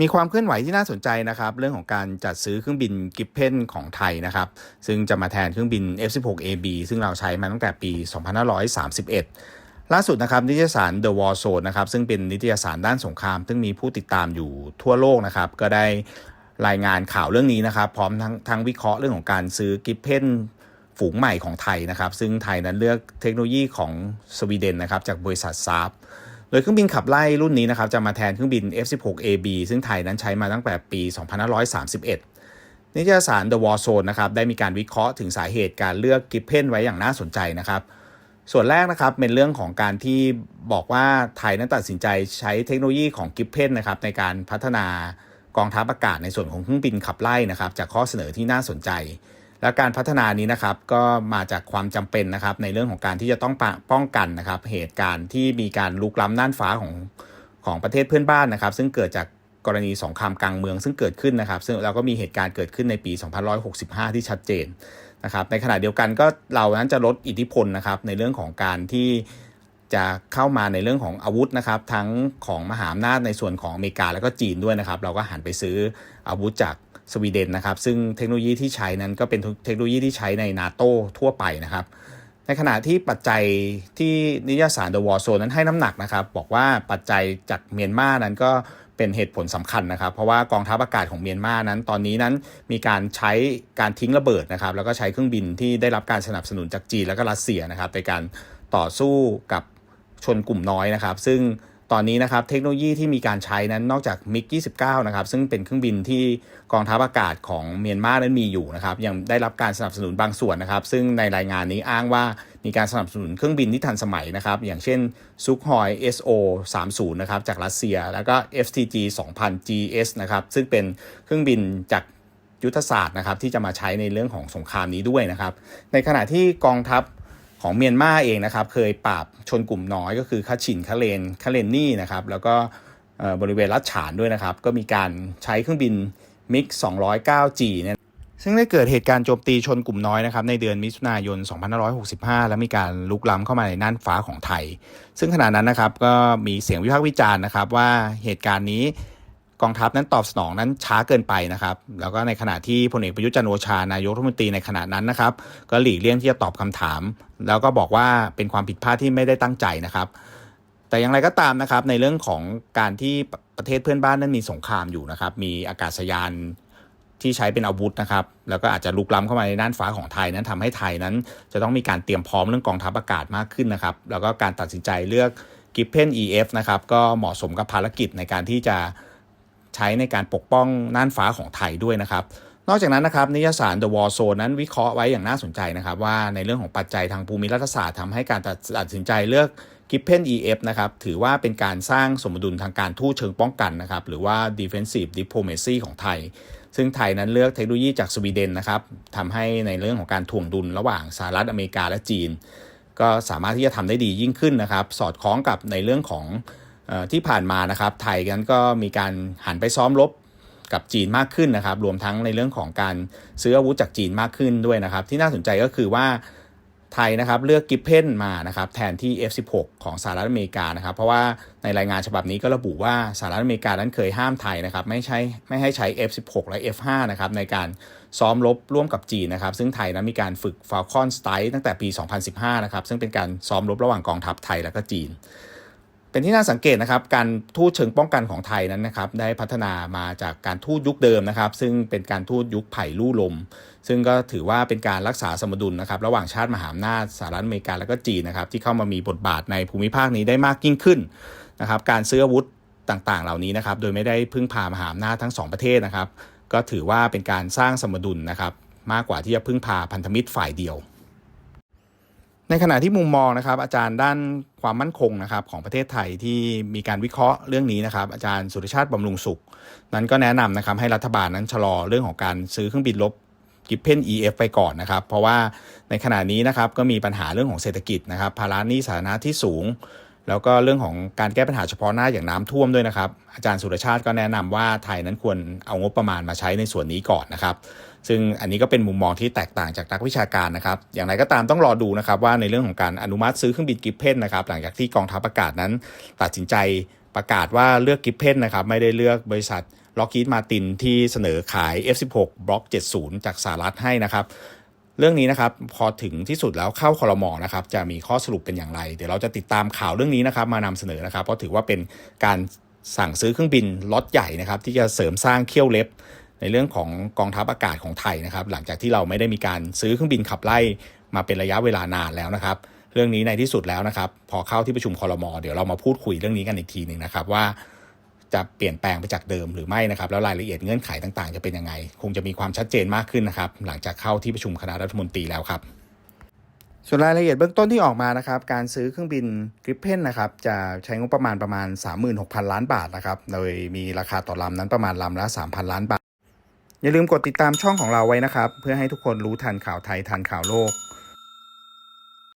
มีความเคลื่อนไหวที่น่าสนใจนะครับ เรื่องของการจัดซื้อเครื่องบินกิฟเพนของไทยนะครับ ซึ่งจะมาแทนเครื่องบิน F16AB ซึ่งเราใช้มาตั้งแต่ปี 2531 ล่าสุดนะครับนิตยสาร The War Zone นะครับซึ่งเป็นนิตยสารด้านสงคราม ซึ่งมีผู้ติดตามอยู่ทั่วโลกนะครับ ก็ได้รายงานข่าวเรื่องนี้นะครับ พร้อมทั้งทั้งวิเคราะห์เรื่องของการซื้อกิฟเพนฝูงใหม่ของไทยนะครับ ซึ่งไทยนั้นเลือกเทคโนโลยีของสวีเดนนะครับจากบริษัทซาร์ โดยเครื่องบินขับไล่รุ่นนี้นะครับจะมาแทนเครื่องบิน F16AB ซึ่งไทยนั้นใช้มาตั้งแต่ปี 2531 นิตยสาร The War Zone นะครับได้มีการวิเคราะห์ถึงสาเหตุการเลือกกิฟเพนไว้อย่างน่าสนใจนะครับ ส่วนแรกนะครับเป็นเรื่องของการที่บอกว่าไทยนั้นตัดสินใจใช้เทคโนโลยีของกิฟเพนนะครับในการพัฒนากองทัพอากาศในส่วนของเครื่องบินขับไล่นะครับจากข้อเสนอที่น่าสนใจ และการพัฒนานี้นะครับก็มาจากความจำเป็นนะครับในเรื่องของการที่จะต้องป้องกันนะครับ เหตุการณ์ที่มีการลุกล้ำน่านฟ้าของของประเทศเพื่อนบ้านนะครับ ซึ่งเกิดจากกรณีสงครามกลางเมืองซึ่งเกิดขึ้นนะครับ ซึ่งเราก็มีเหตุการณ์เกิดขึ้นในปี 2565 ที่ชัดเจนนะครับ ในขณะเดียวกันก็เรานั้นจะลดอิทธิพลนะครับในเรื่องของการที่จะเข้ามาในเรื่องของอาวุธนะครับ ทั้งของมหาอำนาจในส่วนของอเมริกาแล้วก็จีนด้วยนะครับ เราก็หันไปซื้ออาวุธจาก สวีเดนนะครับ ซึ่งเทคโนโลยีที่ใช้นั้นก็เป็นเทคโนโลยีที่ใช้ในนาโตทั่วไปนะครับ ในขณะที่ปัจจัยที่นิยสาร The War Zone นั้นให้น้ำหนักนะครับ บอกว่าปัจจัยจากเมียนมานั้นก็เป็นเหตุผลสำคัญนะครับ เพราะว่ากองทัพอากาศของเมียนมานั้น ตอนนี้นั้นมีการใช้การทิ้งระเบิดนะครับ แล้วก็ใช้เครื่องบินที่ได้รับการสนับสนุนจากจีนแล้วก็รัสเซียนะครับในการต่อสู้กับชนกลุ่มน้อยนะครับ ซึ่ง ตอนนี้นะครับเทคโนโลยีที่มีการใช้นั้นนอกจากมิก29นะครับซึ่งเป็นเครื่องบินที่กองทัพอากาศของเมียนมานั้นมีอยู่นะครับยังได้รับการสนับสนุนบางส่วนนะครับซึ่งในรายงานนี้อ้างว่ามีการสนับสนุนเครื่องบินที่ทันสมัยนะครับอย่างเช่นซุกฮอย SO 30นะครับจากรัสเซีย แล้วก็ FTG 2000 GS นะครับซึ่งเป็นเครื่องบินจากยุทธศาสตร์นะครับที่จะมาใช้ในเรื่องของสงครามนี้ด้วยนะครับในขณะที่กองทัพ ของเมียนมาเองนะครับ เคยปราบชนกลุ่มน้อยก็คือคาชินคาเลนคาเลนนี่นะครับ แล้วก็บริเวณรัดฉานด้วยนะครับ ก็มีการใช้เครื่องบินมิก 209G เนี่ยซึ่งได้เกิดเหตุการณ์โจมตีชนกลุ่มน้อยนะครับในเดือนมิถุนายน 2565 แล้วมีการลุกล้ำเข้ามาในน่านฟ้าของไทย ซึ่งขณะนั้นนะครับก็มีเสียงวิพากษ์วิจารณ์นะครับว่าเหตุการณ์นี้ กองทัพนั้นตอบสนองนั้นช้าเกินไปนะครับ แล้วก็ในขณะที่พลเอกประยุทธ์จันโอชานายกรัฐมนตรีในขณะนั้นนะครับ ก็หลีกเลี่ยงที่จะตอบคำถาม แล้วก็บอกว่าเป็นความผิดพลาดที่ไม่ได้ตั้งใจนะครับ แต่อย่างไรก็ตามนะครับในเรื่องของการที่ประเทศเพื่อนบ้านนั้นมีสงครามอยู่นะครับ มีอากาศยานที่ใช้เป็นอาวุธนะครับ แล้วก็อาจจะลุกล้ำเข้ามาในน่านฟ้าของไทยนั้นทำให้ไทยนั้น จะต้องมีการเตรียมพร้อมเรื่องกองทัพอากาศมากขึ้นนะครับ แล้วก็การตัดสินใจเลือกกิฟเพน EF นะครับ ก็เหมาะสมกับภารกิจในการที่จะ ใช้ในการปกป้องน่านฟ้าของไทยด้วยนะครับนอกจากนั้นนะครับนิยสาร The War Zone นั้นวิเคราะห์ไว้อย่างน่าสนใจนะครับ ว่าในเรื่องของปัจจัยทางภูมิรัฐศาสตร์ทำให้การตัดสินใจเลือก g i p p e n EF นะครับถือว่าเป็นการสร้างสมดุลทางการทูตเชิงป้องกันนะครับหรือว่า defensive diplomacy ของไทย ซึ่งไทยนั้นเลือกเทคโนโลยีจากสวีเดนนะครับทำให้ในเรื่องของการถ่วงดุลระหว่างสหรัฐอเมริกาและจีน ก็สามารถที่จะทำได้ดียิ่งขึ้นนะครับ สอดคล้องกับในเรื่องของ ที่ผ่านมานะครับไทยกันก็มีการหันไปซ้อมรบกับจีนมากขึ้นนะครับ รวมทั้งในเรื่องของการซื้ออาวุธจากจีนมากขึ้นด้วยนะครับ ที่น่าสนใจก็คือว่าไทยนะครับเลือกกิฟเพนมานะครับแทนที่ F16 ของสหรัฐอเมริกานะครับ เพราะว่าในรายงานฉบับนี้ก็ระบุว่าสหรัฐอเมริกานั้นเคยห้ามไทยนะครับไม่ใช่ไม่ให้ใช้ F16 และ F5 นะครับในการซ้อมรบร่วมกับจีนนะครับ ซึ่งไทยนั้นมีการฝึก Falcon Strike ตั้งแต่ปี 2015 นะครับซึ่งเป็นการซ้อมรบระหว่างกองทัพไทยและก็จีน เป็นที่น่าสังเกตนะครับการทูตเชิงป้องกันของไทยนั้นนะครับได้พัฒนามาจากการทูตยุคเดิมนะครับ ซึ่งเป็นการทูตยุคไผ่ลู่ลม ซึ่งก็ถือว่าเป็นการรักษาสมดุลนะครับระหว่างชาติมหาอำนาจสหรัฐอเมริกาและก็จีนนะครับที่เข้ามามีบทบาทในภูมิภาคนี้ได้มากยิ่งขึ้นนะครับการซื้ออาวุธต่างๆ เหล่านี้นะครับโดยไม่ได้พึ่งพามหาอำนาจทั้ง 2 ประเทศนะครับก็ถือว่าเป็นการสร้างสมดุลนะครับมากกว่าที่จะพึ่งพาพันธมิตรฝ่ายเดียว ในขณะที่มุมมองนะครับ อาจารย์ด้านความมั่นคงนะครับของประเทศไทยที่มีการวิเคราะห์เรื่องนี้นะครับ อาจารย์สุรชาติบำรุงสุข นั้นก็แนะนำนะครับให้รัฐบาลนั้นชะลอเรื่องของการซื้อเครื่องบินลบกิฟเพน EF ไปก่อนนะครับ เพราะว่าในขณะนี้นะครับก็มีปัญหาเรื่องของเศรษฐกิจนะครับภาระหนี้สาธารณะที่สูง แล้วก็เรื่องของการแก้ปัญหาเฉพาะหน้าอย่างน้ำท่วมด้วยนะครับ อาจารย์สุรชาติก็แนะนำว่าไทยนั้นควรเอางบประมาณมาใช้ในส่วนนี้ก่อนนะครับ ซึ่งอันนี้ก็เป็นมุมมองที่แตกต่างจากนักวิชาการนะครับ อย่างไรก็ตามต้องรอดูนะครับว่าในเรื่องของการอนุมัติซื้อเครื่องบินกิฟเพนนะครับหลังจากที่กองทัพอากาศนั้น ตัดสินใจประกาศว่าเลือกกิฟเพนนะครับไม่ได้เลือกบริษัทล็อกกีดมาตินที่เสนอขาย F16 บล็อก 70 จากสหรัฐให้นะครับ เรื่องนี้นะครับพอถึงที่สุดแล้วเข้าคอรมอนะครับจะมีข้อสรุปเป็นอย่างไร เดี๋ยวเราจะติดตามข่าวเรื่องนี้นะครับมานำเสนอนะครับ เพราะถือว่าเป็นการสั่งซื้อเครื่องบินล็อตใหญ่นะครับที่จะเสริมสร้างเขี้ยวเล็บ ในเรื่องของกองทัพอากาศของไทยนะครับ หลังจากที่เราไม่ได้มีการซื้อเครื่องบินขับไล่มาเป็นระยะเวลานานแล้วนะครับ เรื่องนี้ในที่สุดแล้วนะครับ พอเข้าที่ประชุมคอรมอเดี๋ยวเรามาพูดคุยเรื่องนี้กันอีกทีหนึ่งนะครับว่า จะเปลี่ยนแปลงไปจากเดิมหรือไม่นะครับ แล้วรายละเอียดเงื่อนไขต่างๆ จะเป็นยังไง คงจะมีความชัดเจนมากขึ้นนะครับ หลังจากเข้าที่ประชุมคณะรัฐมนตรีแล้วครับ ส่วนรายละเอียดเบื้องต้นที่ออกมานะครับ การซื้อเครื่องบินกริปเพนนะครับ จะใช้งบประมาณประมาณ 36,000 ล้านบาทนะครับ โดยมีราคาต่อลำนั้นประมาณลำละ 3,000 ล้านบาท อย่าลืมกดติดตามช่องของเราไว้นะครับ เพื่อให้ทุกคนรู้ทันข่าวไทยทันข่าวโลก